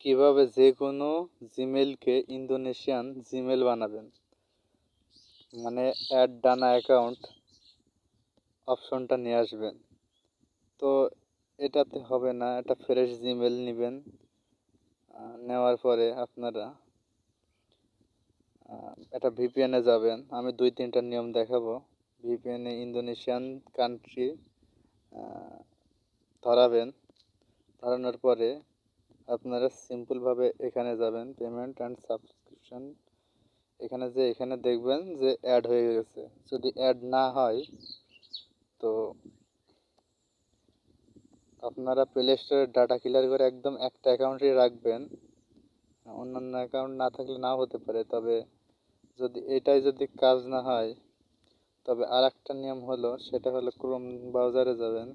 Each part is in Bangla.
কীভাবে যে কোনো জিমেলকে ইন্দোনেশিয়ান জিমেল বানাবেন? মানে অ্যাড ডানা অ্যাকাউন্ট অপশনটা নিয়ে আসবেন। তো এটাতে হবে না এটা ফ্রেশ জিমেল নেবেন। নেওয়ার পরে আপনারা এটা ভিপিএনে যাবেন। আমি দুই, তিনটা নিয়ম দেখাবো। ভিপিএনে ইন্দোনেশিয়ান কান্ট্রি ধরাবেন। ধরানোর পরে আপনারা সিম্পলভাবে এখানে যাবেন পেমেন্ট অ্যান্ড সাবস্ক্রিপশন এখানে যে, এখানে দেখবেন যে অ্যাড হয়ে গেছে। যদি অ্যাড না হয়, তো আপনারা প্লে স্টোরের ডাটা ক্লিয়ার করে একদম একটা অ্যাকাউন্টই রাখবেন। অন্যান্য অ্যাকাউন্ট না থাকলে নাও হতে পারে, তবে যদি এটাই যদি কাজ না হয়, তবে আর একটা নিয়ম হলো, সেটা হলো ক্রোম ব্রাউজারে যাবেন।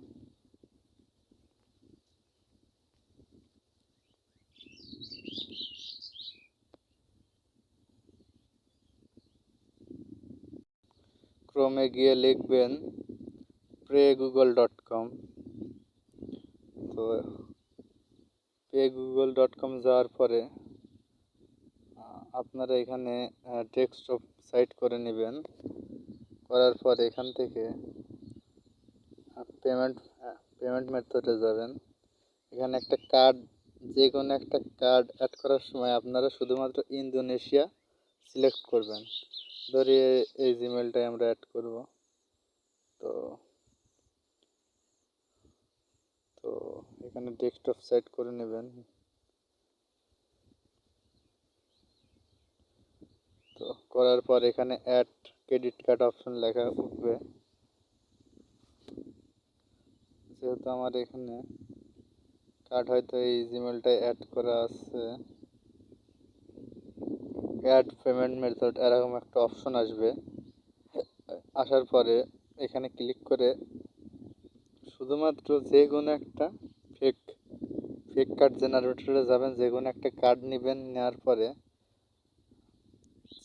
ক্রোমে গিয়ে লিখবেন প্রে গুগল ডট কম তো পে গুগল ডট কম যাওয়ার পরে আপনারা এখানে ডেস্কটপ সাইট করে নেবেন। করার পর এখান থেকে পেমেন্ট পেমেন্ট মেথডে যাবেন। এখানে একটা কার্ড যে কোনো একটা কার্ড অ্যাড করার সময় আপনারা শুধুমাত্র ইন্দোনেশিয়া সিলেক্ট করবেন। ধরে এই জিমেলটাই আমরা অ্যাড করব। তো তো এখানে ডেস্কটপ সেট করে নেবেন। তো করার পর এখানে অ্যাড ক্রেডিট কার্ড অপশন লেখা উঠবে। যেহেতু আমার এখানে কার্ড হয়তো এই জিমেলটায় অ্যাড করা আছে। অ্যাড পেমেন্ট মেথড এরকম একটা অপশন আসবে। আসার পরে এখানে ক্লিক করে শুধুমাত্র যে কোনো একটা ফেক ফেক কার্ড জেনারেটরে যাবেন, যে কোনো একটা কার্ড নেবেন, নেওয়ার পরে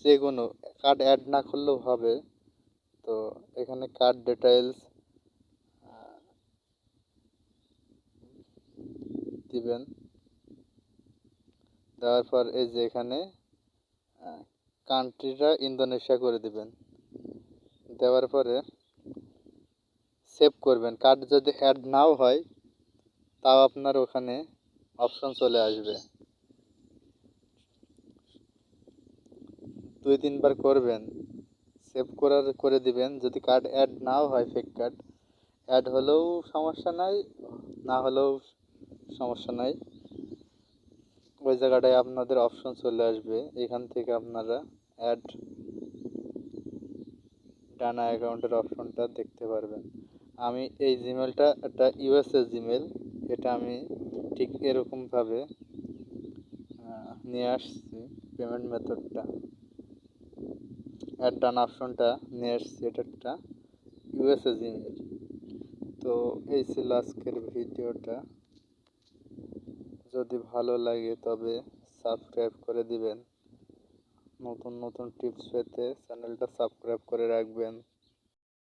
যে কোনো কার্ড অ্যাড না করলেও হবে। তো এখানে কার্ড ডিটেলস দিবেন। দেওয়ার পর এই যে এখানে কান্ট্রিটা ইন্দোনেশিয়া করে দিবেন। দেওয়ার পরে সেভ করবেন। কার্ড যদি অ্যাড নাও হয়, তাও আপনার ওখানে অপশন চলে আসবে। দুই তিনবার করবেন। সেভ করার, করে দিবেন। যদি কার্ড অ্যাড নাও হয় ফেক কার্ড অ্যাড হলেও সমস্যা নাই, না হলেও সমস্যা নাই। ওই জায়গাটায় আপনাদের অপশন চলে আসবে। এখান থেকে আপনারা অ্যাড ডানা অ্যাকাউন্টের অপশনটা দেখতে পারবেন। আমি এই জিমেলটা একটা ইউএসএ জিমেল এটা আমি ঠিক এরকমভাবে নিয়ে আসছি পেমেন্ট মেথডটা অ্যাড ডান অপশনটা নিয়ে আসছি, এটা একটা ইউএসএ জিমেল তো এই ছিল আজকের ভিডিওটা। যদি ভালো লাগে তবে সাবস্ক্রাইব করে দিবেন। নতুন নতুন টিপস পেতে চ্যানেলটা সাবস্ক্রাইব করে রাখবেন।